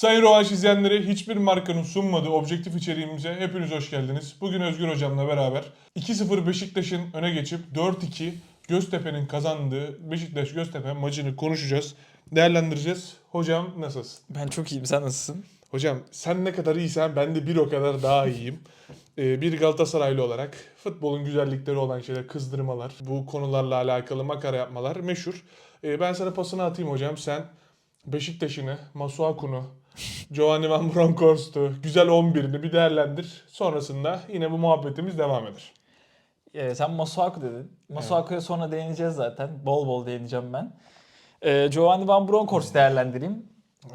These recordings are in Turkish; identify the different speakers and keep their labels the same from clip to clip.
Speaker 1: Sayın Rovanş izleyenleri hiçbir markanın sunmadığı objektif içeriğimize hepiniz hoş geldiniz. Bugün Özgür Hocam'la beraber 2-0 Beşiktaş'ın öne geçip 4-2 Göztepe'nin kazandığı Beşiktaş Göztepe maçını konuşacağız. Değerlendireceğiz. Hocam nasılsın?
Speaker 2: Ben çok iyiyim. Sen nasılsın?
Speaker 1: Hocam sen ne kadar iyisen ben de bir o kadar daha iyiyim. Ee, bir Galatasaraylı olarak futbolun güzellikleri olan şeyler, kızdırmalar, bu konularla alakalı makara yapmalar meşhur. Ee, ben sana pasını atayım hocam. Sen Beşiktaş'ını, Masuaku'nu, Giovanni Van Bronckhorst'u, güzel 11'ini bir değerlendir. Sonrasında yine bu muhabbetimiz devam eder.
Speaker 2: Ee, sen Masuaku dedin. Masuaku'ya sonra değineceğiz zaten. Bol bol değineceğim ben. Ee, Giovanni Van Bronckhorst değerlendireyim.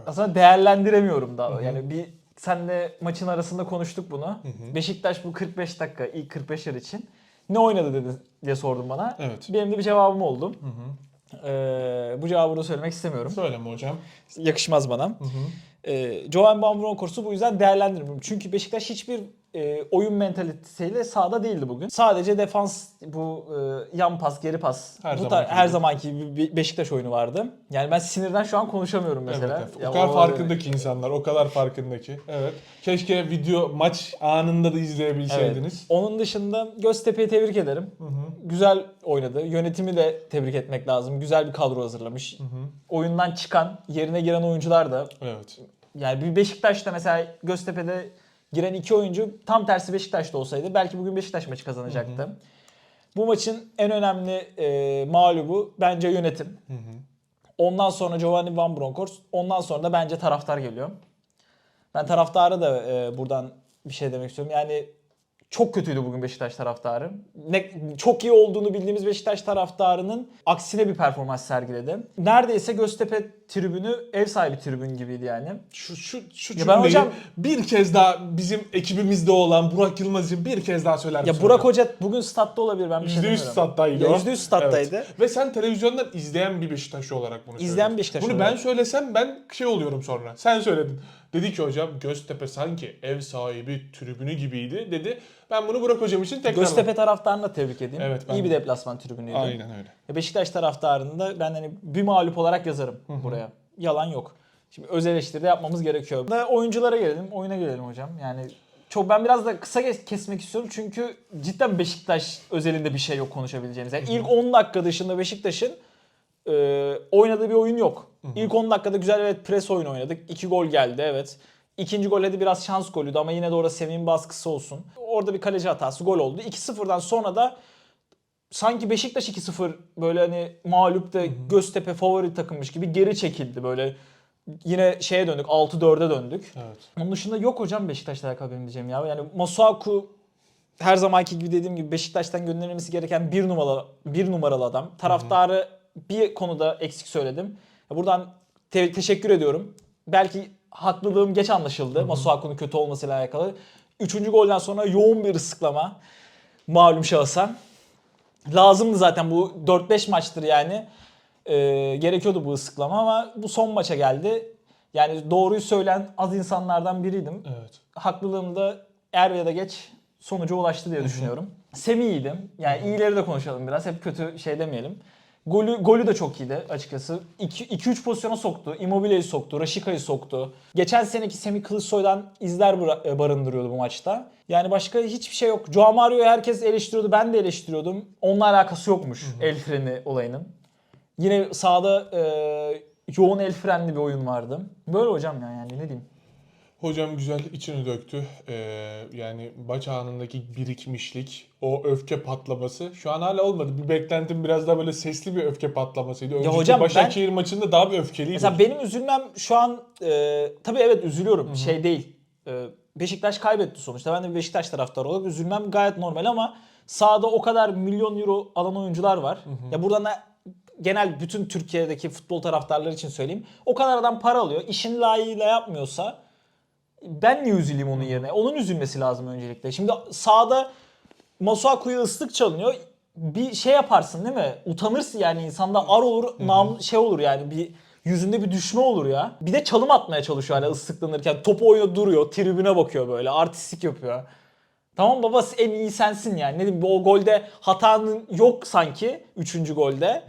Speaker 2: Aslında değerlendiremiyorum daha. Yani bir senle maçın arasında konuştuk bunu. Beşiktaş bu 45 dakika, ilk 45 yer için ne oynadı dedi diye sordun bana.
Speaker 1: Evet.
Speaker 2: Benim de bir cevabım oldu. Ee, bu cevabı da söylemek istemiyorum.
Speaker 1: Söyleme hocam.
Speaker 2: Yakışmaz bana. Ee, Johan Van Bronckhorst'u bu yüzden değerlendirmiyorum. Çünkü Beşiktaş hiçbir e, oyun mentalitesiyle sahada değildi bugün. Sadece defans, bu e, yan pas, geri pas,
Speaker 1: Her
Speaker 2: bu
Speaker 1: zamanki
Speaker 2: her zamanki Beşiktaş oyunu vardı. Yani ben sinirden şu an konuşamıyorum mesela.
Speaker 1: Evet, evet. O kadar
Speaker 2: o-
Speaker 1: farkındaki insanlar, o kadar farkındaki. Evet. Keşke video maç anında da izleyebilseydiniz.
Speaker 2: Evet. Onun dışında Göztepe'yi tebrik ederim. Güzel oynadı. Yönetimi de tebrik etmek lazım. Güzel bir kadro hazırlamış. Oyundan çıkan, yerine giren oyuncular da
Speaker 1: Evet.
Speaker 2: Yani bir Beşiktaş'ta mesela Göztepe'de giren iki oyuncu tam tersi Beşiktaş'ta olsaydı belki bugün Beşiktaş maçı kazanacaktı. Bu maçın en önemli e, mağlubu bence yönetim. Ondan sonra Giovanni Van Bronckhorst. Ondan sonra da bence taraftar geliyor. Ben taraftara da e, buradan bir şey demek istiyorum. Yani çok kötüydü bugün Beşiktaş taraftarı. Ne, çok iyi olduğunu bildiğimiz Beşiktaş taraftarının aksine bir performans sergiledi. Neredeyse Göztepe tribünü ev sahibi tribün gibiydi yani.
Speaker 1: Şu şu şu
Speaker 2: Ya
Speaker 1: cümleyi
Speaker 2: ben hocam-
Speaker 1: bir kez daha bizim ekibimizde olan Burak Yılmaz için bir kez daha söyler misin?
Speaker 2: Ya Burak
Speaker 1: hocam?
Speaker 2: Hoca bugün statta olabilir ben bir şey
Speaker 1: %100
Speaker 2: demiyorum.
Speaker 1: stat'taydı
Speaker 2: Ya
Speaker 1: o.
Speaker 2: %100 stat'taydı.
Speaker 1: Evet. Ve sen televizyondan izleyen bir Beşiktaşlı olarak bunu
Speaker 2: İzleyen
Speaker 1: söyledin.
Speaker 2: Beşiktaşlı
Speaker 1: Bunu
Speaker 2: olarak.
Speaker 1: ben söylesem ben şey oluyorum sonra. Sen söyledin. Dedi ki hocam Göztepe sanki ev sahibi tribünü gibiydi dedi. Ben bunu Burak hocam için tekrar
Speaker 2: Göztepe taraftarını da tebrik edeyim.
Speaker 1: Evet, ben
Speaker 2: İyi bir
Speaker 1: de.
Speaker 2: deplasman tribünüydü.
Speaker 1: Aynen öyle.
Speaker 2: Ya Beşiktaş taraftarını da ben hani bir mağlup olarak yazarım buraya. Yalan yok. Şimdi öz eleştiri de yapmamız gerekiyor. Da oyunculara gelelim, oyuna gelelim hocam. Yani çok ben biraz da kısa kes- kesmek istiyorum çünkü cidden Beşiktaş özelinde bir şey yok konuşabileceğiniz. Yani ilk 10 dakika dışında Beşiktaş'ın e, oynadığı bir oyun yok. İlk 10 dakikada güzel evet pres oyun oynadık. 2 gol geldi evet. İkinci gol hadi biraz şans golüydü ama yine de orada Semih'in baskısı olsun. Orada bir kaleci hatası gol oldu. 2-0'dan sonra da sanki Beşiktaş 2-0 böyle hani mağlup da Göztepe favori takımmış gibi geri çekildi böyle. Yine şeye döndük 6-4'e döndük.
Speaker 1: Evet.
Speaker 2: Onun dışında yok hocam Beşiktaş'la alakalı benim diyeceğim ya. Yani Masuaku her zamanki gibi dediğim gibi Beşiktaş'tan gönderilmesi gereken bir numaralı bir numaralı adam. Taraftarı bir konuda eksik söyledim. Buradan te- teşekkür ediyorum. Belki haklılığım geç anlaşıldı Masuaku'nun kötü olmasıyla alakalı. Üçüncü golden sonra yoğun bir ıslıklama malum şahısa. Lazımdı zaten bu 4-5 maçtır yani. Ee, gerekiyordu bu ıslıklama ama bu son maça geldi. Yani doğruyu söyleyen az insanlardan biriydim.
Speaker 1: Evet.
Speaker 2: Haklılığım da er ya da geç sonuca ulaştı diye düşünüyorum. Semih iyiydi. Yani iyileri de konuşalım biraz. Hep kötü şey demeyelim. Golü, golü de çok iyiydi açıkçası. 2-3 pozisyona soktu. Immobile'yi soktu. Raşika'yı soktu. Geçen seneki Semih Kılıçsoy'dan izler e, barındırıyordu bu maçta. Yani başka hiçbir şey yok. Joao Mario'yu herkes eleştiriyordu. Ben de eleştiriyordum. Onunla alakası yokmuş el freni olayının. Yine sahada e, yoğun el frenli bir oyun vardı. Böyle hocam ya yani ne diyeyim.
Speaker 1: Hocam güzel içini döktü. Ee, yani maç anındaki birikmişlik, o öfke patlaması şu an hala olmadı. Bir beklentim biraz daha böyle sesli bir öfke patlamasıydı. Önceki
Speaker 2: hocam ben-
Speaker 1: Başakşehir maçında daha bir öfkeliydi.
Speaker 2: Mesela benim üzülmem şu an e, tabii evet üzülüyorum şey değil. E, Beşiktaş kaybetti sonuçta. Ben de bir Beşiktaş taraftarı olarak üzülmem gayet normal ama sahada o kadar milyon euro alan oyuncular var. Ya buradan da genel bütün Türkiye'deki futbol taraftarları için söyleyeyim. O kadar adam para alıyor. İşini layığıyla yapmıyorsa ben niye üzüleyim onun yerine? Onun üzülmesi lazım öncelikle. Şimdi sahada Masuaku'ya ıslık çalınıyor. Bir şey yaparsın değil mi? Utanırsın yani insanda ar olur, nam şey olur yani bir yüzünde bir düşme olur ya. Bir de çalım atmaya çalışıyor hala ıslıklanırken. Topu oyuna duruyor, tribüne bakıyor böyle, artistik yapıyor. Tamam baba en iyi sensin yani. Ne diyeyim o golde hatanın yok sanki 3. golde.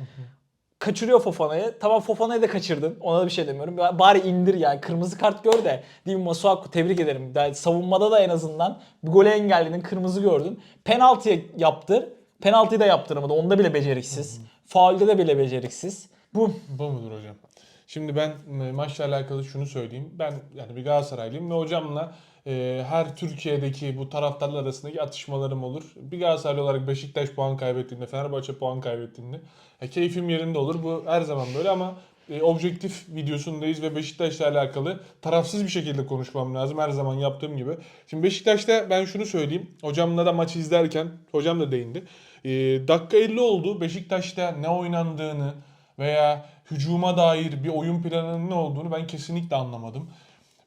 Speaker 2: Kaçırıyor Fofana'yı. Tamam Fofana'yı da kaçırdın. Ona da bir şey demiyorum. Bari indir yani. Kırmızı kart gör de. Değil mi Masuaku tebrik ederim. Yani savunmada da en azından bir gole engelledin. Kırmızı gördün. Penaltıya yaptır. Penaltıyı da yaptıramadı. Onda bile beceriksiz. Faulde de bile beceriksiz. Bu
Speaker 1: Bu mudur hocam? Şimdi ben e, maçla alakalı şunu söyleyeyim. Ben yani bir Galatasaraylıyım ve hocamla e, her Türkiye'deki bu taraftarlar arasındaki atışmalarım olur. Bir Galatasaraylı olarak Beşiktaş puan kaybettiğinde, Fenerbahçe puan kaybettiğinde e, keyfim yerinde olur. Bu her zaman böyle ama e, objektif videosundayız ve Beşiktaş'la alakalı tarafsız bir şekilde konuşmam lazım her zaman yaptığım gibi. Şimdi Beşiktaş'ta ben şunu söyleyeyim. Hocamla da maçı izlerken hocam da değindi. E, dakika 50 oldu. Beşiktaş'ta ne oynandığını veya hücuma dair bir oyun planının ne olduğunu ben kesinlikle anlamadım.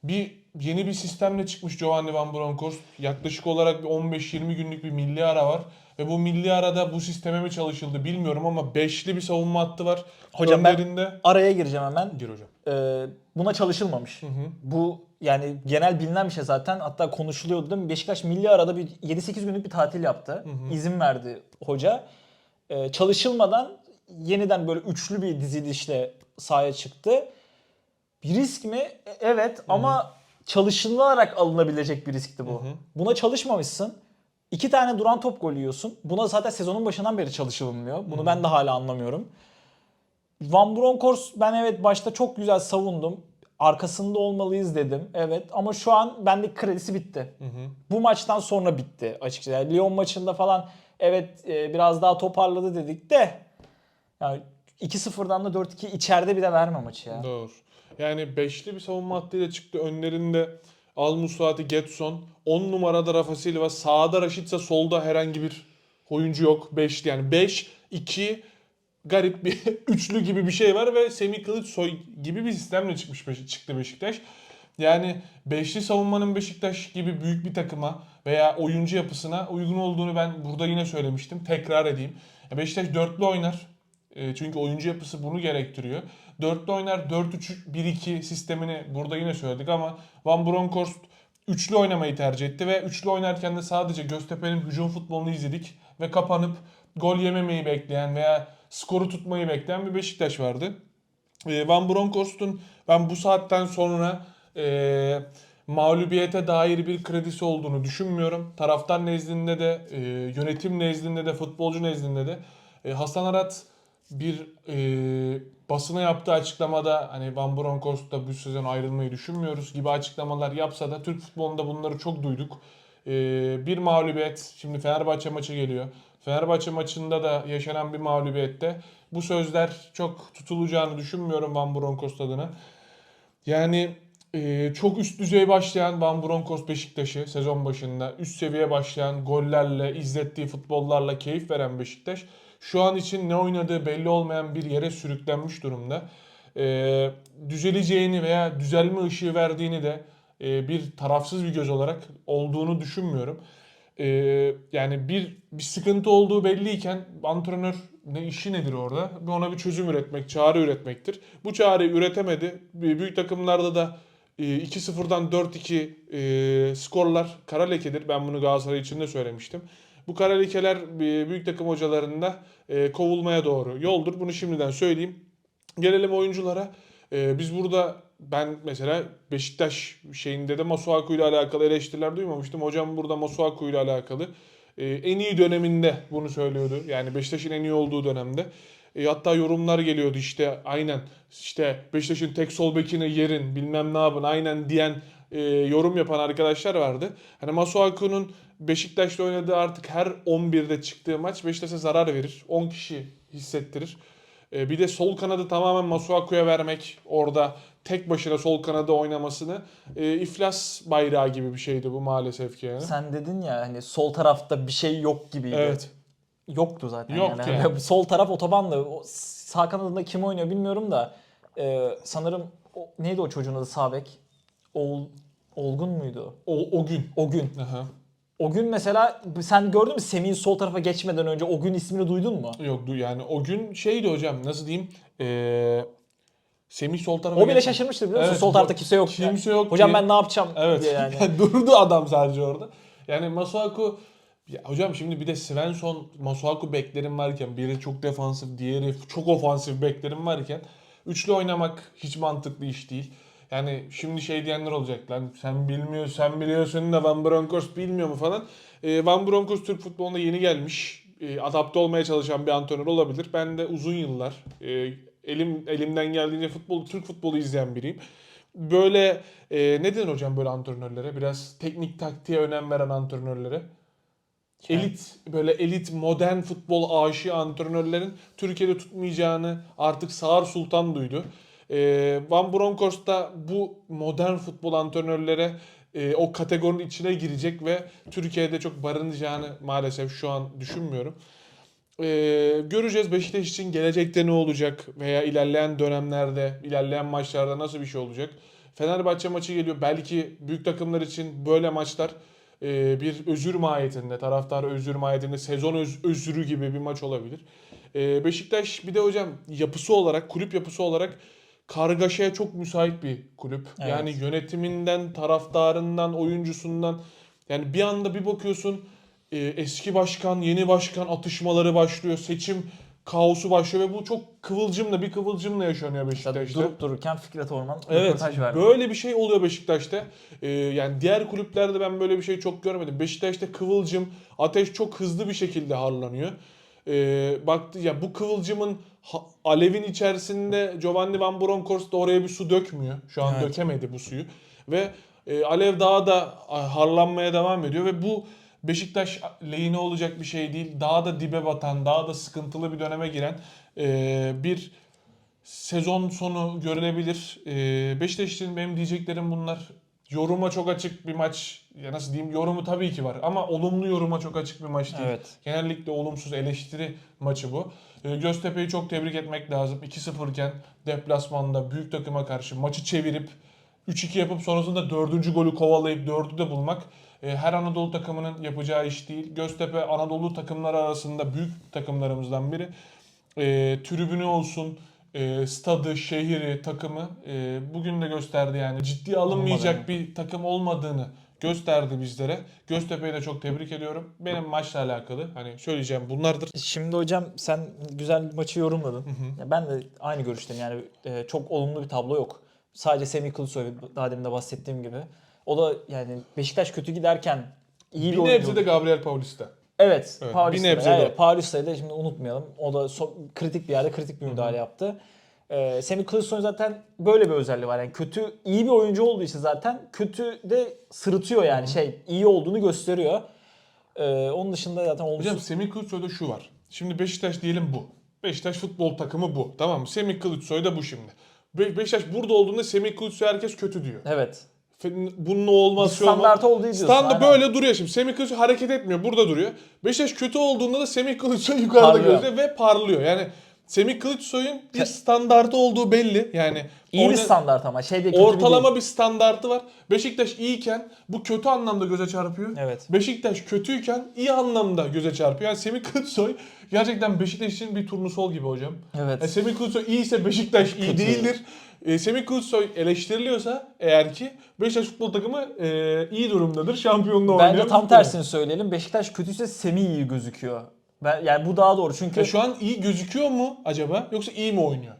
Speaker 1: Bir yeni bir sistemle çıkmış Giovanni Van Bronckhorst. Yaklaşık olarak bir 15-20 günlük bir milli ara var. Ve bu milli arada bu sisteme mi çalışıldı bilmiyorum ama beşli bir savunma hattı var.
Speaker 2: Hocam ben-
Speaker 1: Önlerinde...
Speaker 2: araya gireceğim hemen.
Speaker 1: Gir hocam.
Speaker 2: Ee, buna çalışılmamış. Bu yani genel bilinen bir şey zaten. Hatta konuşuluyordu değil mi? Beşiktaş milli arada bir 7-8 günlük bir tatil yaptı. İzin verdi hoca. Ee, çalışılmadan yeniden böyle üçlü bir dizilişle sahaya çıktı. Bir risk mi? E- Evet ama çalışılarak alınabilecek bir riskti bu. Buna çalışmamışsın. İki tane duran top golü yiyorsun. Buna zaten sezonun başından beri çalışılmıyor. Bunu ben de hala anlamıyorum. Van Bronckhorst ben evet başta çok güzel savundum. Arkasında olmalıyız dedim. Evet ama şu an bendeki kredisi bitti. Bu maçtan sonra bitti açıkçası. Yani Lyon maçında falan evet e, biraz daha toparladı dedik de yani 2-0'dan da 4-2 içeride bir de verme maçı ya.
Speaker 1: Doğru. Yani beşli bir savunma hattıyla çıktı. Önlerinde Al Musrati, Getson. 10 numarada Rafa Silva. Sağda Raşitsa, solda herhangi bir oyuncu yok. Beşli yani 5, 2 garip bir üçlü gibi bir şey var ve Semih Kılıçsoy gibi bir sistemle çıkmış çıktı Beşiktaş. Yani beşli savunmanın Beşiktaş gibi büyük bir takıma veya oyuncu yapısına uygun olduğunu ben burada yine söylemiştim. Tekrar edeyim. Beşiktaş dörtlü oynar. E, Çünkü oyuncu yapısı bunu gerektiriyor. Dörtlü oynar 4-3-1-2 sistemini burada yine söyledik ama Van Bronckhorst üçlü oynamayı tercih etti ve üçlü oynarken de sadece Göztepe'nin hücum futbolunu izledik ve kapanıp gol yememeyi bekleyen veya skoru tutmayı bekleyen bir Beşiktaş vardı. E, Van Bronckhorst'un ben bu saatten sonra e, mağlubiyete dair bir kredisi olduğunu düşünmüyorum. Taraftar nezdinde de, e, yönetim nezdinde de, futbolcu nezdinde de. E, Hasan Arat bir e, basına yaptığı açıklamada hani Van Bronckhorst'ta bu sezon ayrılmayı düşünmüyoruz gibi açıklamalar yapsa da Türk futbolunda bunları çok duyduk. E, bir mağlubiyet, şimdi Fenerbahçe maçı geliyor. Fenerbahçe maçında da yaşanan bir mağlubiyette bu sözler çok tutulacağını düşünmüyorum Van Bronckhorst adına. Yani e, çok üst düzey başlayan Van Bronckhorst Beşiktaş'ı sezon başında üst seviye başlayan gollerle, izlettiği futbollarla keyif veren Beşiktaş şu an için ne oynadığı belli olmayan bir yere sürüklenmiş durumda. E, düzeleceğini veya düzelme ışığı verdiğini de e, bir tarafsız bir göz olarak olduğunu düşünmüyorum. E, yani bir bir sıkıntı olduğu belliyken antrenör ne işi nedir orada? Ona bir çözüm üretmek, çare üretmektir. Bu çareyi üretemedi. Büyük takımlarda da e, 2-0'dan 4-2 e, skorlar kara lekedir. Ben bunu Galatasaray için de söylemiştim. Bu kara e, büyük takım hocalarında e, kovulmaya doğru yoldur. Bunu şimdiden söyleyeyim. Gelelim oyunculara. E, biz burada ben mesela Beşiktaş şeyinde de Masuaku ile alakalı eleştiriler duymamıştım. Hocam burada Masuaku ile alakalı en iyi döneminde bunu söylüyordu. Yani Beşiktaş'ın en iyi olduğu dönemde. Hatta yorumlar geliyordu işte aynen işte Beşiktaş'ın tek sol bekini yerin bilmem ne yapın aynen diyen e, yorum yapan arkadaşlar vardı. Hani Masuaku'nun Beşiktaş'ta oynadığı artık her 11'de çıktığı maç Beşiktaş'a zarar verir. 10 kişi hissettirir. E, bir de sol kanadı tamamen Masuaku'ya vermek orada tek başına sol kanada oynamasını e, iflas bayrağı gibi bir şeydi bu maalesef ki yani.
Speaker 2: Sen dedin ya hani sol tarafta bir şey yok gibiydi.
Speaker 1: Evet.
Speaker 2: Yoktu zaten
Speaker 1: Yok
Speaker 2: yani.
Speaker 1: yani.
Speaker 2: Sol taraf otobandı. O sağ kanadında kim oynuyor bilmiyorum da e, sanırım o, neydi o çocuğun adı sağ bek? Ol, Olgun muydu?
Speaker 1: O, o gün.
Speaker 2: O gün.
Speaker 1: Aha.
Speaker 2: O gün mesela sen gördün mü Semih'in sol tarafa geçmeden önce o gün ismini duydun mu?
Speaker 1: Yok du- yani o gün şeydi hocam nasıl diyeyim ee, Semih sol tarafa
Speaker 2: O bile
Speaker 1: geç-
Speaker 2: şaşırmıştı biliyor musun?
Speaker 1: Evet,
Speaker 2: sol tarafta kimse yok.
Speaker 1: kimse yok
Speaker 2: Hocam
Speaker 1: diye.
Speaker 2: ben ne yapacağım
Speaker 1: Evet.
Speaker 2: diye yani.
Speaker 1: Durdu adam sadece orada. Yani Masuaku Ya hocam şimdi bir de Svensson, Masuaku beklerim varken biri çok defansif, diğeri çok ofansif beklerim varken üçlü oynamak hiç mantıklı iş değil. Yani şimdi şey diyenler olacak lan sen bilmiyorsun sen biliyorsun da Van Bronckhorst bilmiyor mu falan. Ee, Van Bronckhorst Türk futboluna yeni gelmiş. Ee, adapte olmaya çalışan bir antrenör olabilir. Ben de uzun yıllar e, elim elimden geldiğince futbol Türk futbolu izleyen biriyim. Böyle e, ne denir hocam böyle antrenörlere? Biraz teknik taktiğe önem veren antrenörlere. Elit böyle elit modern futbol aşığı antrenörlerin Türkiye'de tutmayacağını artık Sağır Sultan duydu. Ee, Van Bronckhorst da bu modern futbol antrenörlere e, o kategorinin içine girecek ve Türkiye'de çok barınacağını maalesef şu an düşünmüyorum. Ee, göreceğiz Beşiktaş için gelecekte ne olacak veya ilerleyen dönemlerde, ilerleyen maçlarda nasıl bir şey olacak. Fenerbahçe maçı geliyor. Belki büyük takımlar için böyle maçlar e, bir özür mahiyetinde, taraftar özür mahiyetinde sezon öz- özürü gibi bir maç olabilir. E, Beşiktaş bir de hocam yapısı olarak, kulüp yapısı olarak kargaşaya çok müsait bir kulüp.
Speaker 2: Evet.
Speaker 1: Yani yönetiminden, taraftarından, oyuncusundan yani bir anda bir bakıyorsun e, eski başkan, yeni başkan atışmaları başlıyor. Seçim kaosu başlıyor ve bu çok kıvılcımla bir kıvılcımla yaşanıyor Beşiktaş'ta.
Speaker 2: Durup dururken Fikret Orman
Speaker 1: Evet.
Speaker 2: röportaj verdi.
Speaker 1: Böyle bir şey oluyor Beşiktaş'ta. Ee, yani diğer kulüplerde ben böyle bir şey çok görmedim. Beşiktaş'ta kıvılcım, ateş çok hızlı bir şekilde harlanıyor. Ee, baktı ya bu kıvılcımın ha- alevin içerisinde Giovanni Van Bronckhorst da oraya bir su dökmüyor. Şu an
Speaker 2: Evet.
Speaker 1: dökemedi bu suyu. Ve e, alev daha da harlanmaya devam ediyor ve bu Beşiktaş lehine olacak bir şey değil. Daha da dibe batan, daha da sıkıntılı bir döneme giren e, bir sezon sonu görülebilir. Ee, Beşiktaş için benim diyeceklerim bunlar. Yoruma çok açık bir maç. Ya nasıl diyeyim? Yorumu tabii ki var ama olumlu yoruma çok açık bir maç değil.
Speaker 2: Evet.
Speaker 1: Genellikle olumsuz eleştiri maçı bu. Ee, Göztepe'yi çok tebrik etmek lazım. 2-0 iken deplasmanda büyük takıma karşı maçı çevirip 3-2 yapıp sonrasında dördüncü golü kovalayıp dördü de bulmak e, her Anadolu takımının yapacağı iş değil. Göztepe Anadolu takımları arasında büyük takımlarımızdan biri. E, tribünü olsun, e, stadı, şehri, takımı e, bugün de gösterdi yani. Ciddiye alınmayacak
Speaker 2: Olmadı.
Speaker 1: bir takım olmadığını gösterdi bizlere. Göztepe'yi de çok tebrik ediyorum. Benim maçla alakalı hani söyleyeceğim bunlardır.
Speaker 2: Şimdi hocam sen güzel maçı yorumladın. Ya ben de aynı görüşteyim yani e, çok olumlu bir tablo yok. Sadece Semih Kılıçsoy daha demin de bahsettiğim gibi. O da yani Beşiktaş kötü giderken iyi bir,
Speaker 1: Bir
Speaker 2: oyuncu.
Speaker 1: nebze de Gabriel Paulista.
Speaker 2: Evet,
Speaker 1: Evet,
Speaker 2: Paris'te.
Speaker 1: bir nebze.
Speaker 2: Evet, Paris'te de şimdi unutmayalım. O da so- kritik bir yerde kritik bir müdahale yaptı. Ee, Semih Kılıçsoy zaten böyle bir özelliği var. Yani kötü, iyi bir oyuncu olduğu için zaten kötü de sırıtıyor yani şey iyi olduğunu gösteriyor. Ee, onun dışında zaten olumsuz.
Speaker 1: Hocam Semih Kılıçsoy'da şu var. Şimdi Beşiktaş diyelim bu. Beşiktaş futbol takımı bu. Tamam mı? Semih Kılıçsoy da bu şimdi. Be- Beşiktaş burada olduğunda Semih Kılıçsoy herkes kötü diyor.
Speaker 2: Evet.
Speaker 1: Bunun olmaz şu olmaz.
Speaker 2: standart olduğu diyorsun,
Speaker 1: Standı
Speaker 2: aynen.
Speaker 1: böyle duruyor şimdi. Semih Kılıçsoy hareket etmiyor. Burada duruyor. Beşiktaş kötü olduğunda da Semih Kılıçsoy yukarıda
Speaker 2: Parlıyor.
Speaker 1: gözüküyor ve parlıyor. Yani Semih Kılıçsoy'un bir standartı olduğu belli. Yani
Speaker 2: İyi bir
Speaker 1: oyna-
Speaker 2: standart ama şey değil bir
Speaker 1: Ortalama
Speaker 2: değil.
Speaker 1: bir standartı var. Beşiktaş iyiyken bu kötü anlamda göze çarpıyor.
Speaker 2: Evet.
Speaker 1: Beşiktaş kötüyken iyi anlamda göze çarpıyor. Yani Semih Kılıçsoy gerçekten Beşiktaş için bir turnusol gibi hocam.
Speaker 2: Evet.
Speaker 1: E, Semih Kılıçsoy iyiyse Beşiktaş iyi değildir. E, Semih Kılıçsoy eleştiriliyorsa eğer ki Beşiktaş futbol takımı e, iyi durumdadır. Şampiyonluğu oynuyor.
Speaker 2: Bence tam tersini söyleyelim. Beşiktaş kötüyse Semih iyi gözüküyor. Ben, yani bu daha doğru çünkü
Speaker 1: Ya şu an iyi gözüküyor mu acaba yoksa iyi mi oynuyor?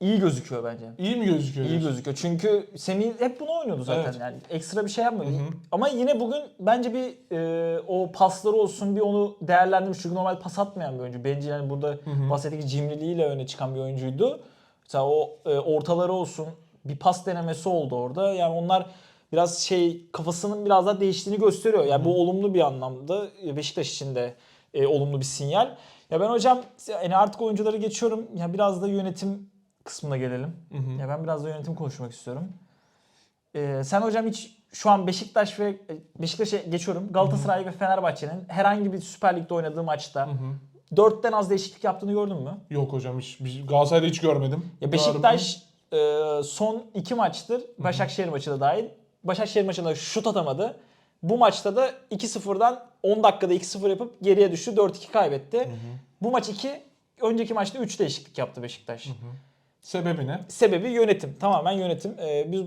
Speaker 2: iyi gözüküyor bence.
Speaker 1: İyi mi gözüküyor?
Speaker 2: İyi
Speaker 1: diyorsun?
Speaker 2: gözüküyor. Çünkü Semih hep bunu oynuyordu zaten.
Speaker 1: Evet.
Speaker 2: Yani ekstra bir şey yapmıyor. Ama yine bugün bence bir e, o pasları olsun bir onu değerlendirmiş. Çünkü normal pas atmayan bir oyuncu. Bence yani burada bahsettiği cimriliğiyle öne çıkan bir oyuncuydu. Mesela o e, ortaları olsun bir pas denemesi oldu orada. Yani onlar biraz şey kafasının biraz daha değiştiğini gösteriyor. Yani bu olumlu bir anlamda e, Beşiktaş için de e, olumlu bir sinyal. Ya ben hocam yani artık oyuncuları geçiyorum. Ya biraz da yönetim kısmına gelelim. Ya ben biraz da yönetim konuşmak istiyorum. Ee, sen hocam hiç şu an Beşiktaş ve e, Beşiktaş'a geçiyorum. Galatasaray ve Fenerbahçe'nin herhangi bir Süper Lig'de oynadığı maçta dörtten az değişiklik yaptığını gördün mü?
Speaker 1: Yok hocam hiç Galatasaray'da hiç görmedim.
Speaker 2: Ya Beşiktaş e, son iki maçtır Başakşehir maçı da dahil. Başakşehir maçında şut atamadı. Bu maçta da 2-0'dan 10 dakikada 2-0 yapıp geriye düştü. 4-2 kaybetti. Bu maç 2. Önceki maçta 3 değişiklik yaptı Beşiktaş.
Speaker 1: Sebebi ne?
Speaker 2: Sebebi yönetim. Tamamen yönetim. Ee, biz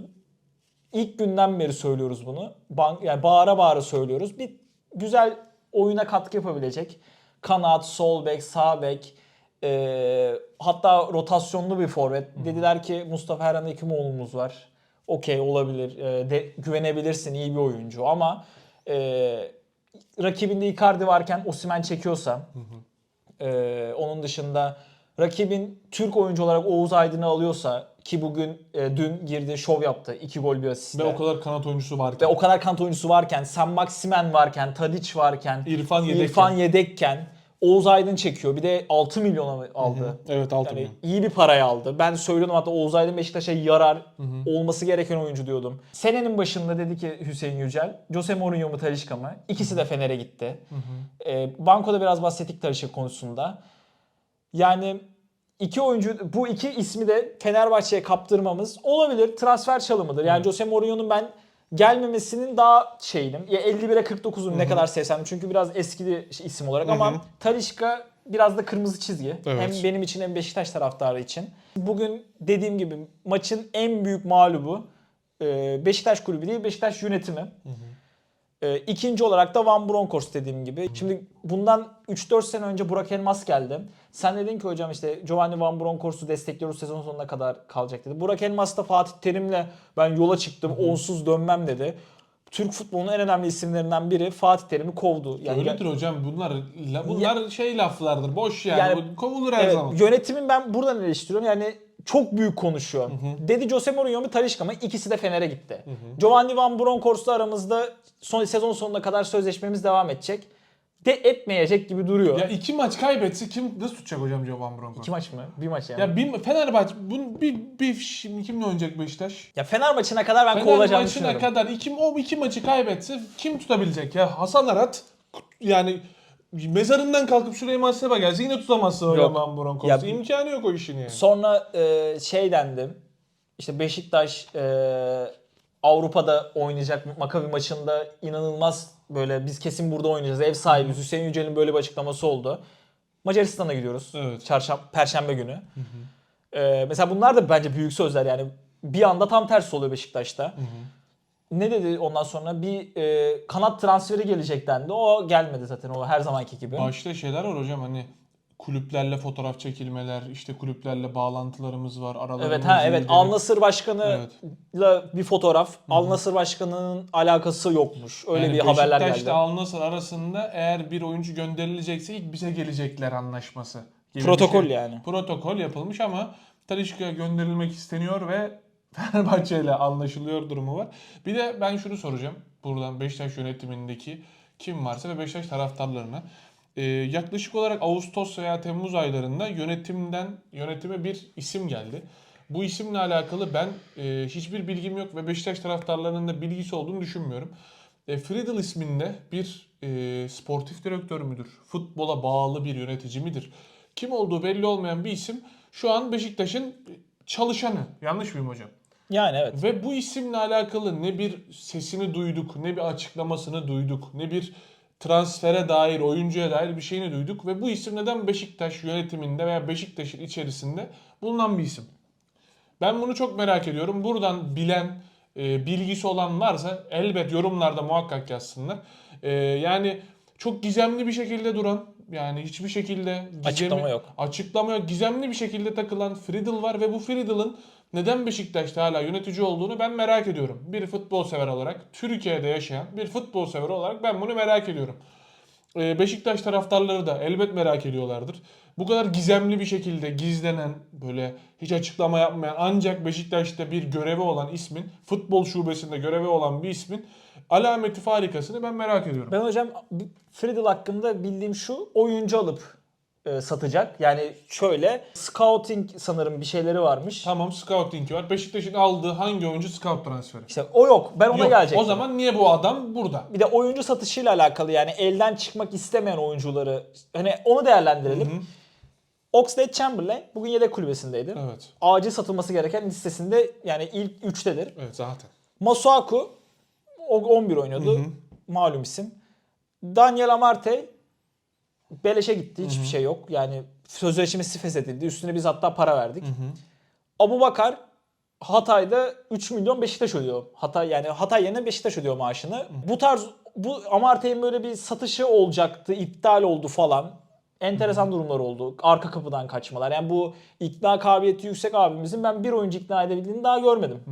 Speaker 2: ilk günden beri söylüyoruz bunu. Bank, yani bağıra bağıra söylüyoruz. Bir güzel oyuna katkı yapabilecek. Kanat, sol bek, sağ bek, e, hatta rotasyonlu bir forvet. Dediler ki Mustafa Erhan Hekimoğlu'muz var. Okey olabilir. E, de, güvenebilirsin iyi bir oyuncu ama e, rakibinde Icardi varken Osimhen çekiyorsa ee, onun dışında rakibin Türk oyuncu olarak Oğuz Aydın'ı alıyorsa ki bugün e, dün girdi şov yaptı. iki gol bir asist.
Speaker 1: Ve o kadar kanat oyuncusu var.
Speaker 2: Ve o kadar kant oyuncusu varken, Sam Maximen varken, Tadic varken,
Speaker 1: İrfan yedekken.
Speaker 2: İrfan yedekken Oğuz Aydın çekiyor. Bir de 6 milyona mı aldı.
Speaker 1: Evet 6
Speaker 2: Yani
Speaker 1: milyon.
Speaker 2: iyi bir parayı aldı. Ben söylüyordum hatta Oğuz Aydın Beşiktaş'a yarar olması gereken oyuncu diyordum. Senenin başında dedi ki Hüseyin Yücel, Jose Mourinho mu Talisca mı? İkisi de Fener'e gitti. Ee, Banko'da biraz bahsettik Talisca konusunda. Yani iki oyuncu bu iki ismi de Fenerbahçe'ye kaptırmamız olabilir. Transfer çalımıdır. Yani Jose Mourinho'nun ben gelmemesinin daha şeyinim. Ya 51'e 49'un ne kadar sevsem çünkü biraz eski bir isim olarak ama Talisca biraz da kırmızı çizgi.
Speaker 1: Evet.
Speaker 2: Hem benim için hem Beşiktaş taraftarı için. Bugün dediğim gibi maçın en büyük mağlubu e, Beşiktaş kulübü değil Beşiktaş yönetimi. E, ikinci olarak da Van Bronckhorst dediğim gibi. Şimdi bundan 3-4 sene önce Burak Elmas geldi. Sen dedin ki hocam işte Giovanni Van Bronckhorst'u destekliyoruz sezon sonuna kadar kalacak dedi. Burak Elmas da Fatih Terim'le ben yola çıktım onsuz dönmem dedi. Türk futbolunun en önemli isimlerinden biri Fatih Terim'i kovdu. Yani
Speaker 1: Öyledir hocam bunlar bunlar şey laflardır. Boş yani.
Speaker 2: Yani-
Speaker 1: kovulur her
Speaker 2: Evet,
Speaker 1: zaman.
Speaker 2: yönetimin ben buradan eleştiriyorum. Yani çok büyük konuşuyor. Dedi Jose Mourinho mu Talisca mı? İkisi de Fener'e gitti. Giovanni Van Bronckhorst'la aramızda son sezon sonuna kadar sözleşmemiz devam edecek. De etmeyecek gibi duruyor.
Speaker 1: Ya iki maç kaybetse kim nasıl tutacak hocam Jovan Bronco?
Speaker 2: İki maç mı? Bir maç yani.
Speaker 1: Ya bir Fenerbahçe bu bir, bir şimdi kimle oynayacak Beşiktaş?
Speaker 2: Ya Fener maçına kadar ben
Speaker 1: Fener
Speaker 2: kovulacağını
Speaker 1: maçına
Speaker 2: düşünüyorum.
Speaker 1: kadar iki, o iki maçı kaybetse kim tutabilecek ya? Hasan Arat yani mezarından kalkıp Süleyman Seba gelse yine tutamazsın o
Speaker 2: Yok.
Speaker 1: Jovan Broncos'u.
Speaker 2: Ya-
Speaker 1: İmkanı yok o işin yani.
Speaker 2: Sonra e, şey dendi. İşte Beşiktaş e, Avrupa'da oynayacak Makabi maçında inanılmaz böyle biz kesin burada oynayacağız. Ev sahibiz. Hüseyin Yücel'in böyle bir açıklaması oldu. Macaristan'a gidiyoruz.
Speaker 1: Evet.
Speaker 2: Çarşamba, Perşembe günü. E, mesela bunlar da bence büyük sözler yani. Bir anda tam tersi oluyor Beşiktaş'ta. Ne dedi ondan sonra? Bir e, kanat transferi gelecek dendi. O gelmedi zaten o her zamanki gibi.
Speaker 1: Başta şeyler var hocam hani kulüplerle fotoğraf çekilmeler, işte kulüplerle bağlantılarımız var. Aralarımız
Speaker 2: Evet ha evet. Al Nassr başkanıyla
Speaker 1: Evet.
Speaker 2: bir fotoğraf. Al Nassr başkanının alakası yokmuş. Öyle
Speaker 1: Yani
Speaker 2: bir haberler
Speaker 1: Beşiktaş'la
Speaker 2: geldi.
Speaker 1: Al Nassr arasında eğer bir oyuncu gönderilecekse ilk bize gelecekler anlaşması. gibi
Speaker 2: Protokol
Speaker 1: şey.
Speaker 2: yani.
Speaker 1: Protokol yapılmış ama Talişka'ya gönderilmek isteniyor ve Fenerbahçe ile anlaşılıyor durumu var. Bir de ben şunu soracağım. Buradan Beşiktaş yönetimindeki kim varsa ve Beşiktaş taraftarlarına. Ee, yaklaşık olarak Ağustos veya Temmuz aylarında yönetimden yönetime bir isim geldi. Bu isimle alakalı ben e, hiçbir bilgim yok ve Beşiktaş taraftarlarının da bilgisi olduğunu düşünmüyorum. E, Friedel isminde bir e, sportif direktör müdür? Futbola bağlı bir yönetici midir? Kim olduğu belli olmayan bir isim şu an Beşiktaş'ın çalışanı. Yanlış mıyım hocam?
Speaker 2: Yani evet.
Speaker 1: Ve bu isimle alakalı ne bir sesini duyduk, ne bir açıklamasını duyduk, ne bir transfere dair, oyuncuya dair bir şeyini duyduk. Ve bu isim neden Beşiktaş yönetiminde veya Beşiktaş'ın içerisinde bulunan bir isim? Ben bunu çok merak ediyorum. Buradan bilen, e, bilgisi olan varsa elbet yorumlarda muhakkak yazsınlar. E, yani çok gizemli bir şekilde duran, yani hiçbir şekilde gizemi-
Speaker 2: Açıklama yok.
Speaker 1: Açıklama yok. Gizemli bir şekilde takılan Friedel var ve bu Friedel'ın neden Beşiktaş'ta hala yönetici olduğunu ben merak ediyorum. Bir futbol sever olarak, Türkiye'de yaşayan bir futbol sever olarak ben bunu merak ediyorum. Ee, Beşiktaş taraftarları da elbet merak ediyorlardır. Bu kadar gizemli bir şekilde gizlenen, böyle hiç açıklama yapmayan ancak Beşiktaş'ta bir görevi olan ismin, futbol şubesinde görevi olan bir ismin alameti farikasını ben merak ediyorum.
Speaker 2: Ben hocam Friedel hakkında bildiğim şu oyuncu alıp e, satacak. Yani şöyle scouting sanırım bir şeyleri varmış.
Speaker 1: Tamam scouting'i var. Beşiktaş'ın aldığı hangi oyuncu scout transferi?
Speaker 2: İşte o yok. Ben ona
Speaker 1: Yok.
Speaker 2: gelecektim.
Speaker 1: O zaman niye bu adam burada?
Speaker 2: bir de oyuncu satışıyla alakalı yani elden çıkmak istemeyen oyuncuları hani onu değerlendirelim. Oxlade Chamberlain bugün yedek kulübesindeydi.
Speaker 1: Evet.
Speaker 2: Acil satılması gereken listesinde yani ilk 3'tedir.
Speaker 1: Evet zaten.
Speaker 2: Masuaku o 11 oynuyordu. Malum isim. Daniel Amarte beleşe gitti. Hiçbir şey yok. Yani sözleşmesi feshedildi. Üstüne biz hatta para verdik. Abu Bakar Hatay'da 3 milyon Beşiktaş ödüyor. Hatay yani Hatay yerine Beşiktaş ödüyor maaşını. Bu tarz bu Amartey'in böyle bir satışı olacaktı, iptal oldu falan. Enteresan durumlar oldu. Arka kapıdan kaçmalar. Yani bu ikna kabiliyeti yüksek abimizin ben bir oyuncu ikna edebildiğini daha görmedim.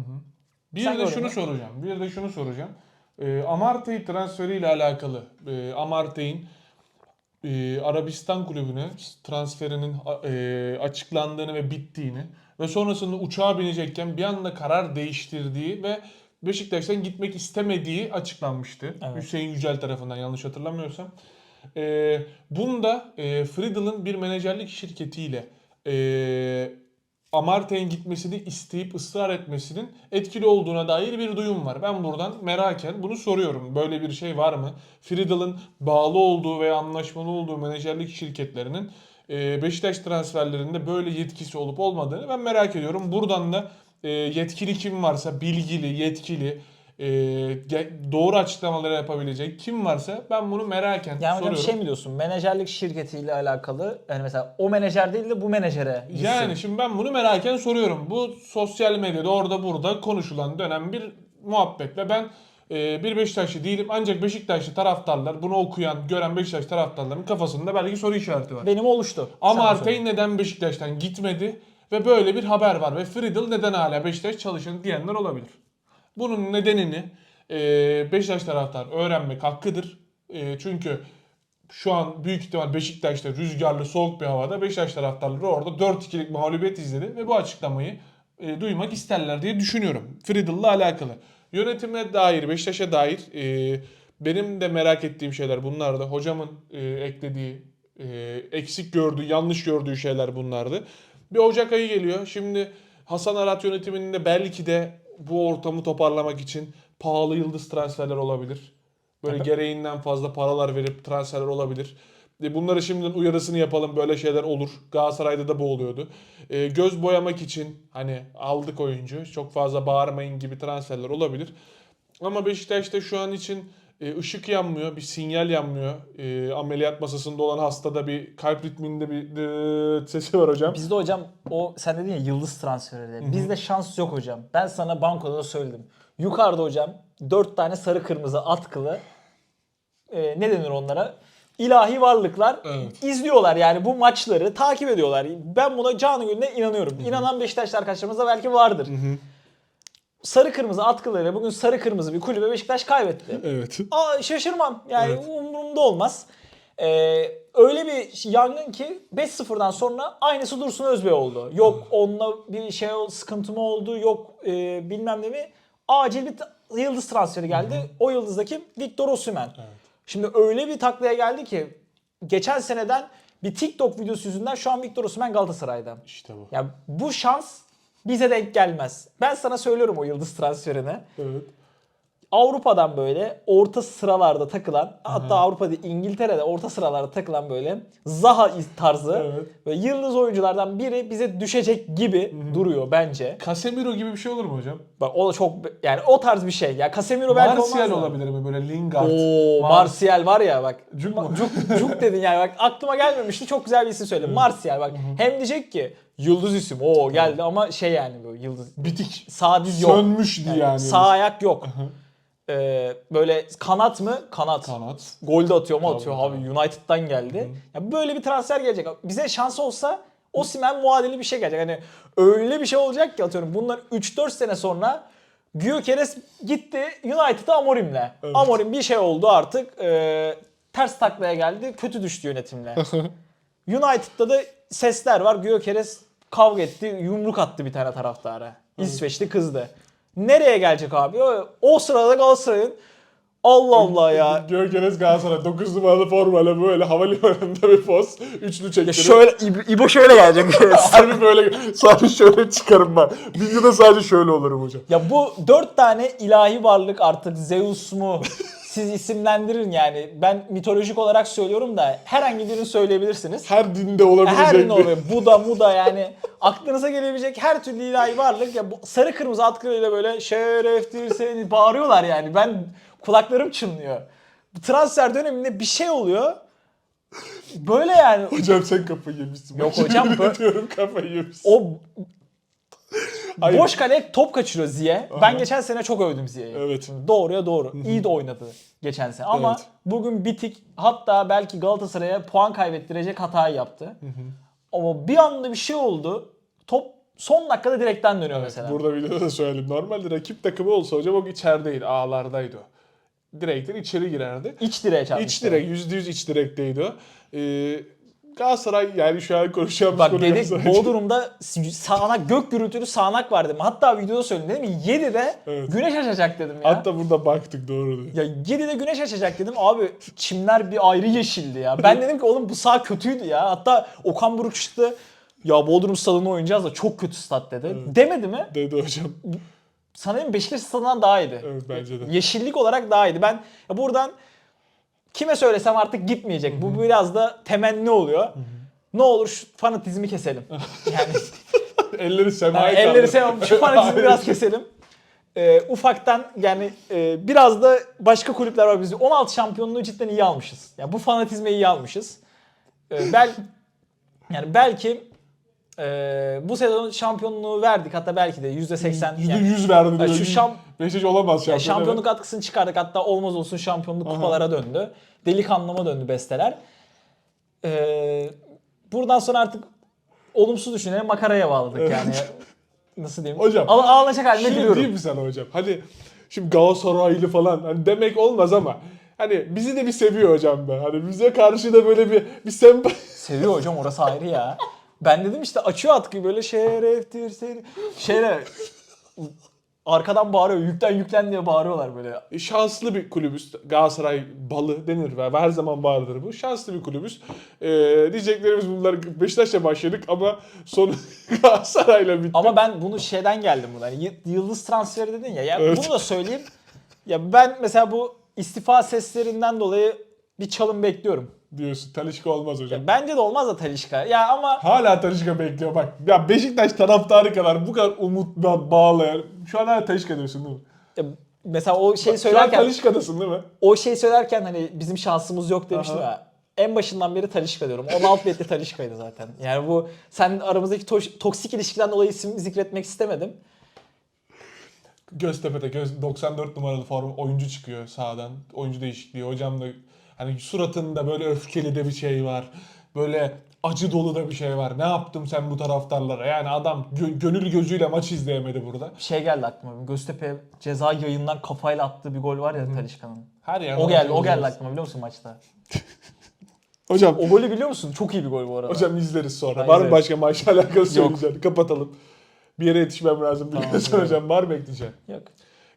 Speaker 1: Bir
Speaker 2: Sen
Speaker 1: de şunu
Speaker 2: mü?
Speaker 1: soracağım. Bir de şunu soracağım. Ee, Amartey transferiyle alakalı. Ee, Amartey'in e, Arabistan kulübüne transferinin e, açıklandığını ve bittiğini ve sonrasında uçağa binecekken bir anda karar değiştirdiği ve Beşiktaş'tan gitmek istemediği açıklanmıştı.
Speaker 2: Evet.
Speaker 1: Hüseyin Yücel tarafından yanlış hatırlamıyorsam. Ee, bunda e, Friedl'ın bir menajerlik şirketiyle e, Amartey'in gitmesini isteyip ısrar etmesinin etkili olduğuna dair bir duyum var. Ben buradan meraken bunu soruyorum. Böyle bir şey var mı? Friedl'ın bağlı olduğu veya anlaşmalı olduğu menajerlik şirketlerinin e, Beşiktaş transferlerinde böyle yetkisi olup olmadığını ben merak ediyorum. Buradan da e, yetkili kim varsa, bilgili, yetkili, e, doğru açıklamaları yapabilecek kim varsa ben bunu meraken
Speaker 2: Yani
Speaker 1: soruyorum.
Speaker 2: şey mi diyorsun? Menajerlik şirketiyle alakalı yani mesela o menajer değil de bu menajere gitsin.
Speaker 1: Yani şimdi ben bunu meraken soruyorum. Bu sosyal medyada orada burada konuşulan dönem bir muhabbet ve ben e, bir Beşiktaşlı değilim ancak Beşiktaşlı taraftarlar bunu okuyan, gören Beşiktaş taraftarların kafasında belki soru işareti var.
Speaker 2: benim oluştu.
Speaker 1: Ama
Speaker 2: Sen söyle.
Speaker 1: Artey neden Beşiktaş'tan gitmedi ve böyle bir haber var ve Friedel neden hala Beşiktaş çalışan diyenler olabilir. Bunun nedenini e, Beşiktaş taraftar öğrenmek hakkıdır. E, çünkü şu an büyük ihtimal Beşiktaş'ta rüzgarlı soğuk bir havada Beşiktaş taraftarları orada 4-2'lik mağlubiyet izledi ve bu açıklamayı e, duymak isterler diye düşünüyorum. Friedel'la alakalı. Yönetime dair, Beşiktaş'a dair e, benim de merak ettiğim şeyler bunlardı. Hocamın eklediği, eksik gördüğü, yanlış gördüğü şeyler bunlardı. Bir Ocak ayı geliyor. Şimdi Hasan Arat yönetiminin de belki de bu ortamı toparlamak için pahalı yıldız transferler olabilir. Böyle gereğinden fazla paralar verip transferler olabilir. E, Bunları şimdiden uyarısını yapalım böyle şeyler olur. Galatasaray'da da bu oluyordu. E, göz boyamak için hani aldık oyuncu çok fazla bağırmayın gibi transferler olabilir. Ama Beşiktaş'ta şu an için e, ışık yanmıyor, bir sinyal yanmıyor. E, ameliyat masasında olan hastada bir kalp ritminde bir dıt sesi var hocam.
Speaker 2: Bizde hocam o sen dedin ya yıldız transferi. Bizde şans yok hocam. Ben sana bankoda da söyledim. Yukarıda hocam 4 tane sarı kırmızı atkılı e, ne denir onlara? İlahi varlıklar
Speaker 1: Evet.
Speaker 2: izliyorlar yani bu maçları takip ediyorlar. Ben buna canı gönülden inanıyorum. İnanan Beşiktaşlı arkadaşlarımız da belki vardır. Sarı kırmızı atkılarıyla bugün sarı kırmızı bir kulübe Beşiktaş kaybetti.
Speaker 1: Evet.
Speaker 2: Aa, şaşırmam. Yani
Speaker 1: Evet.
Speaker 2: umurumda olmaz. Ee, öyle bir yangın ki 5-0'dan sonra aynısı Dursun Özbey oldu. Yok onunla bir şey sıkıntı mı oldu, yok e, bilmem ne mi. Acil bir yıldız transferi geldi. O yıldızdaki Victor Osimhen. Şimdi öyle bir taklaya geldi ki geçen seneden bir TikTok videosu yüzünden şu an Victor Osimhen Galatasaray'da.
Speaker 1: İşte bu.
Speaker 2: Ya bu şans bize denk gelmez. Ben sana söylüyorum o yıldız transferini.
Speaker 1: Evet.
Speaker 2: Avrupa'dan böyle orta sıralarda takılan hatta Avrupa'da İngiltere'de orta sıralarda takılan böyle Zaha iz- tarzı
Speaker 1: Evet.
Speaker 2: ve yıldız oyunculardan biri bize düşecek gibi duruyor bence.
Speaker 1: Casemiro gibi bir şey olur mu hocam?
Speaker 2: Bak o da çok yani o tarz bir şey. Ya Casemiro belki
Speaker 1: Martial
Speaker 2: olmaz da.
Speaker 1: olabilir mi böyle Lingard?
Speaker 2: Oo
Speaker 1: Mar-
Speaker 2: Martial var ya bak.
Speaker 1: Cuk mu?
Speaker 2: Cuk, cuk dedin yani bak aklıma gelmemişti. Çok güzel bir isim söyledim. Martial bak. Hem diyecek ki yıldız isim. Oo geldi ama şey yani bu yıldız.
Speaker 1: Bitik.
Speaker 2: Sağ diz yok.
Speaker 1: Sönmüştü yani.
Speaker 2: Sağ ayak yok. Ee, böyle kanat mı? Kanat.
Speaker 1: Kanat.
Speaker 2: Gol de atıyor mu
Speaker 1: Tabii,
Speaker 2: atıyor.
Speaker 1: tabii.
Speaker 2: Abi United'dan geldi. Ya böyle bir transfer gelecek. Bize şans olsa Osimhen muadili bir şey gelecek. Hani öyle bir şey olacak ki atıyorum bunlar 3-4 sene sonra Gyökeres gitti United'a Amorim'le.
Speaker 1: Evet.
Speaker 2: Amorim bir şey oldu artık. Ee, ters taklaya geldi. Kötü düştü yönetimle. United'da da sesler var. Gyökeres kavga etti. Yumruk attı bir tane taraftara. İsveçli kızdı. Nereye gelecek abi? O, o sırada Galatasaray'ın Allah Allah ya.
Speaker 1: Gökeres Galatasaray 9 numaralı formayla böyle havalimanında bir poz. Üçlü
Speaker 2: Ya
Speaker 1: çektirir.
Speaker 2: şöyle İb- İbo şöyle gelecek.
Speaker 1: Harbi böyle sadece şöyle çıkarım ben. Videoda sadece şöyle olurum hocam.
Speaker 2: ya bu dört tane ilahi varlık artık Zeus mu? Siz isimlendirin yani. Ben mitolojik olarak söylüyorum da herhangi birini söyleyebilirsiniz.
Speaker 1: Her dinde olabilecek
Speaker 2: Her
Speaker 1: bir-
Speaker 2: oluyor. Buda, Muda yani aklınıza gelebilecek her türlü ilahi varlık ya bu sarı kırmızı atkılarıyla böyle şereftir seni bağırıyorlar yani. Ben kulaklarım çınlıyor. Transfer döneminde bir şey oluyor. Böyle yani.
Speaker 1: Hocam sen kafayı yemişsin.
Speaker 2: Yok hocam,
Speaker 1: ediyorum kafayı yemişsin.
Speaker 2: O
Speaker 1: Hayır.
Speaker 2: Boş kale top kaçırıyor Ziye. Ben geçen sene çok övdüm Ziye'yi.
Speaker 1: Evet.
Speaker 2: Doğruya doğru. İyi de oynadı geçen sene. Ama
Speaker 1: Evet.
Speaker 2: bugün bitik hatta belki Galatasaray'a puan kaybettirecek hatayı yaptı. Ama bir anda bir şey oldu. Top son dakikada direkten dönüyor mesela.
Speaker 1: Burada videoda da söyledim. Normalde rakip takımı olsa hocam o içerideydi. Ağlardaydı o. Direkten içeri girerdi.
Speaker 2: İç direğe çarpmış.
Speaker 1: İç direk, yüzde yüz iç direkteydi o. Ee, Galatasaray yani şu an konuşacağımız
Speaker 2: Bak
Speaker 1: konu
Speaker 2: dedik
Speaker 1: Galatasaray.
Speaker 2: Bodrum'da sağanak gök gürültülü sağanak var dedim. Hatta videoda söyledim dedim ki 7'de
Speaker 1: Evet.
Speaker 2: güneş açacak dedim ya.
Speaker 1: Hatta burada baktık doğru.
Speaker 2: Ya 7'de güneş açacak dedim. Abi çimler bir ayrı yeşildi ya. Ben dedim ki oğlum bu sağ kötüydü ya. Hatta Okan Buruk çıktı. Ya Bodrum stadında oynayacağız da çok kötü stat dedi. Demedi mi?
Speaker 1: Dedi hocam.
Speaker 2: Sanırım Beşiktaş stadından daha iyiydi.
Speaker 1: Evet bence de.
Speaker 2: Yeşillik olarak daha iyiydi. Ben ya buradan kime söylesem artık gitmeyecek. Bu biraz da temenni oluyor. Ne olur şu fanatizmi keselim. Yani
Speaker 1: Elleri semaya
Speaker 2: Yani elleri sevmem. Şu fanatizmi biraz keselim. Ee, ufaktan yani e, biraz da başka kulüpler var biz 16 şampiyonluğu cidden iyi almışız. Yani bu fanatizmi iyi almışız. Ee, bel yani belki e, bu sezon şampiyonluğu verdik hatta belki de %80
Speaker 1: Yüzde
Speaker 2: yani,
Speaker 1: yüz verdi diyor.
Speaker 2: Ya şu şam-
Speaker 1: Beşiktaş olamaz
Speaker 2: yani
Speaker 1: şampiyon.
Speaker 2: şampiyonluk atkısını çıkardık hatta olmaz olsun şampiyonluk
Speaker 1: Aha.
Speaker 2: kupalara döndü. Delikanlıma döndü besteler. Ee, buradan sonra artık olumsuz düşünerek makaraya bağladık yani. Nasıl diyeyim?
Speaker 1: Hocam,
Speaker 2: Ağ- ağlanacak haline
Speaker 1: Şey
Speaker 2: gülüyorum.
Speaker 1: değil mi sana hocam? Hani şimdi Galatasaraylı falan hani demek olmaz ama hani bizi de bir seviyor hocam be. Hani bize karşı da böyle bir bir sempati.
Speaker 2: Seviyor hocam orası ayrı ya. Ben dedim işte açıyor atkıyı böyle şereftir seni. Şeyle arkadan bağırıyor. Yüklen yüklen diye bağırıyorlar böyle.
Speaker 1: Şanslı bir kulübüz. Galatasaray balı denir ve her zaman vardır bu. Şanslı bir kulübüz. Ee, diyeceklerimiz bunlar. Beşiktaş'la başladık ama sonu Galatasaray'la bitti.
Speaker 2: Ama ben bunu şeyden geldim buna. Hani y- yıldız transferi dedin ya. ya
Speaker 1: Evet.
Speaker 2: Bunu da söyleyeyim. Ya ben mesela bu istifa seslerinden dolayı bir çalım bekliyorum.
Speaker 1: Diyorsun. Talişka olmaz hocam.
Speaker 2: Ya bence de olmaz da Talişka. Ya ama
Speaker 1: Hala Talişka bekliyor bak. Ya Beşiktaş taraftarı kadar bu kadar umut ba- bağlayan. Şu an hala Talişka diyorsun değil mi?
Speaker 2: ya mesela o şey
Speaker 1: Şu an
Speaker 2: söylerken
Speaker 1: Talişka'dasın değil mi?
Speaker 2: o şey söylerken hani bizim şansımız yok demiştim
Speaker 1: Aha.
Speaker 2: ya. En başından beri Talişka diyorum. 16 biletli Talişka'ydı zaten. Yani bu sen aramızdaki to- toksik ilişkiden dolayı isim zikretmek istemedim.
Speaker 1: Göztepe'de göz 94 numaralı form oyuncu çıkıyor sağdan. Oyuncu değişikliği. Hocam da hani suratında böyle öfkeli de bir şey var. Böyle acı dolu da bir şey var. Ne yaptım sen bu taraftarlara? Yani adam gö- gönül gözüyle maç izleyemedi burada.
Speaker 2: Şey geldi aklıma. Göztepe ceza yayından kafayla attığı bir gol var ya Talişka'nın.
Speaker 1: Her yer
Speaker 2: O geldi, o geldi aklıma biliyor musun maçta?
Speaker 1: Hocam
Speaker 2: O golü biliyor musun? Çok iyi bir gol bu arada.
Speaker 1: hocam izleriz sonra.
Speaker 2: Ha,
Speaker 1: var mı
Speaker 2: izleriz.
Speaker 1: başka maçla alakalı söyleyeceğim? Kapatalım. Bir yere yetişmem lazım biliyorsun hocam. Var mı ekleyeceğim?
Speaker 2: Yok.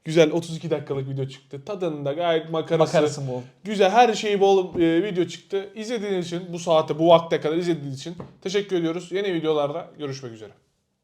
Speaker 1: Güzel 32 dakikalık video çıktı. Tadında gayet makarası.
Speaker 2: Makarası bol.
Speaker 1: Güzel her şeyi bol e, video çıktı. İzlediğiniz için bu saate bu vakte kadar izlediğiniz için teşekkür ediyoruz. Yeni videolarda görüşmek üzere.